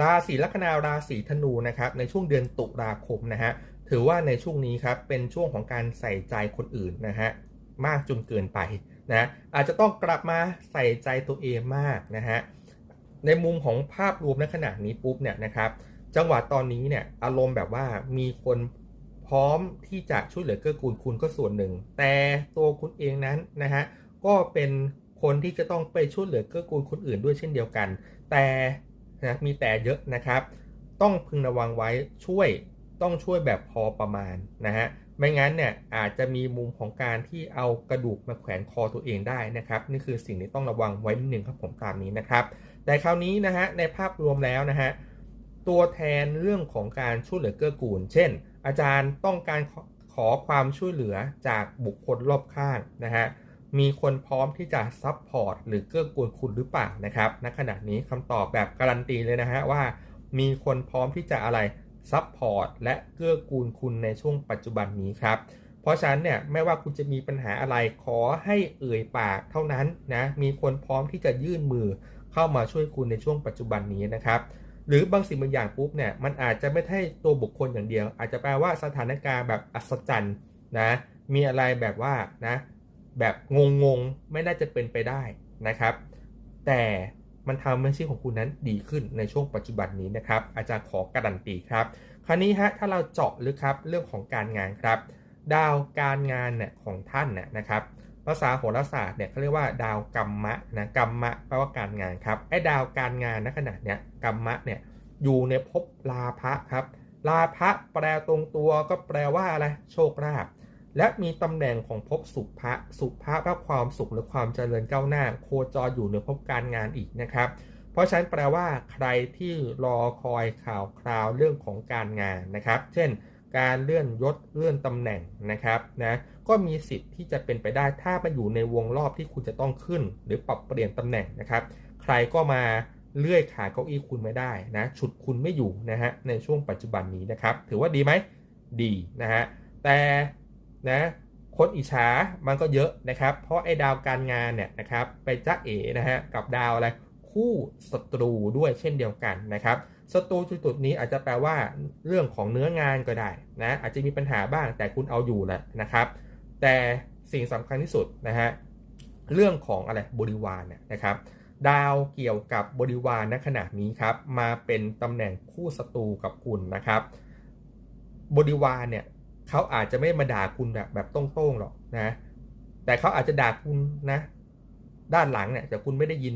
ราศีลัคนาราศีธนูนะครับในช่วงเดือนตุลาคมนะฮะถือว่าในช่วงนี้ครับเป็นช่วงของการใส่ใจคนอื่นนะฮะมากจนเกินไปนะอาจจะต้องกลับมาใส่ใจตัวเองมากนะฮะในมุมของภาพรวมในขณะนี้ปุ๊บเนี่ยนะครับจังหวะตอนนี้เนี่ยอารมณ์แบบว่ามีคนพร้อมที่จะช่วยเหลือเกื้อกูลคุณก็ส่วนหนึ่ง แต่ตัวคุณเองนั้นนะฮะก็เป็นคนที่จะต้องไปช่วยเหลือเกื้อกูลคนอื่นด้วยเช่นเดียวกัน แต่ นะมีแต่เยอะนะครับ ต้องพึงระวังไว้ช่วยต้องช่วยแบบพอประมาณนะฮะไม่งั้นเนี่ยอาจจะมีมุมของการที่เอากระดูกมาแขวนคอตัวเองได้นะครับ นี่คือสิ่งที่ต้องระวังไว้นิดนึงครับผมตามนี้นะครับ แต่คราวนี้นะฮะในภาพรวมแล้วนะฮะตัวแทนเรื่องของการช่วยเหลือเกื้อกูล เช่น อาจารย์ต้องการขอขอความช่วยเหลือจากบุคคลรอบข้างนะฮะ มีคนพร้อมที่จะซับพอร์ตหรือเกื้อกูลคุณหรือเปล่านะครับณขณะนี้คำตอบแบบการันตีเลยนะฮะว่า มีคนพร้อมที่จะอะไรซับพอร์ตและเกื้อกูลคุณในช่วงปัจจุบันนี้ครับเพราะฉะนั้นเนี่ยไม่ว่าคุณจะมีปัญหาอะไรขอให้เอ่ยปากเท่านั้นนะมีคนพร้อมที่จะยื่นมือเข้ามาช่วยคุณในช่วงปัจจุบันนี้นะครับหรือบางสิ่งบางอย่างปุ๊บเนี่ยมันอาจจะไม่ใช่ตัวบุคคลอย่างเดียว อาจจะแปลว่าสถานการณ์แบบอัศจรรย์นะมีอะไรแบบว่านะ แบบงงๆ ไม่น่าจะเป็นไปได้นะครับ แต่มันทำให้ชีวิตของคุณนั้นดีขึ้นในช่วงปัจจุบันนี้นะครับ อาจารย์ขอการันตีครับ คราวนี้ฮะถ้าเราเจาะลึกครับเรื่องของการงานครับ ดาวการงานเนี่ยของท่านเนี่ยนะครับภาษาโหราศาสตร์เนี่ยเขาเรียกว่าดาวกรรมะนะกรรมะแปลว่าการงานครับไอ้ดาวการงานณขณะเนี้ยกรรมะเนี่ยอยู่ในภพลาภะครับลาภะแปลตรงตัวก็แปลว่าอะไรโชคลาภ และมีตำแหน่งของภพสุภะสุภะแปลความสุขหรือความเจริญก้าวหน้า โคจรอยู่ในภพการงานอีกนะครับ เพราะฉะนั้นแปลว่าใครที่รอคอยข่าวคราวเรื่องของการงานนะครับ เช่น การเลื่อนยศเลื่อนตำแหน่งนะครับนะก็มีสิทธิ์ที่จะเป็นไปได้ถ้ามาอยู่ในวงรอบที่คุณจะต้องขึ้น หรือปรับเปลี่ยนตำแหน่งนะครับ ใครก็มาเลื่อยขาเก้าอี้คุณไม่ได้นะฉุดคุณไม่อยู่นะฮะในช่วงปัจจุบันนี้นะครับ ถือว่าดีไหมดีนะฮะแต่ นะคนอิจฉามันก็เยอะนะครับ เพราะไอ้ดาวการงานเนี่ยนะครับไปจ้าเอ๋นะฮะกับดาวอะไรคู่ศัตรูด้วยเช่นเดียวกันนะครับศัตรูจุดนี้อาจจะแปลว่าเรื่องของเนื้องานก็ได้นะอาจจะมีปัญหาบ้างแต่คุณเอาอยู่แหละนะครับ แต่สิ่งสำคัญที่สุดนะฮะเรื่องของอะไรบริวารเนี่ยนะครับดาวเกี่ยวกับบริวารณขณะนี้ครับมาเป็นตำแหน่งคู่ศัตรูกับคุณนะครับ บริวารเนี่ย เขาอาจจะไม่มาด่าคุณแบบแบบตรงๆหรอกนะ แต่เขาอาจจะด่าคุณนะ ด้านหลังเนี่ยแต่คุณไม่ได้ยิน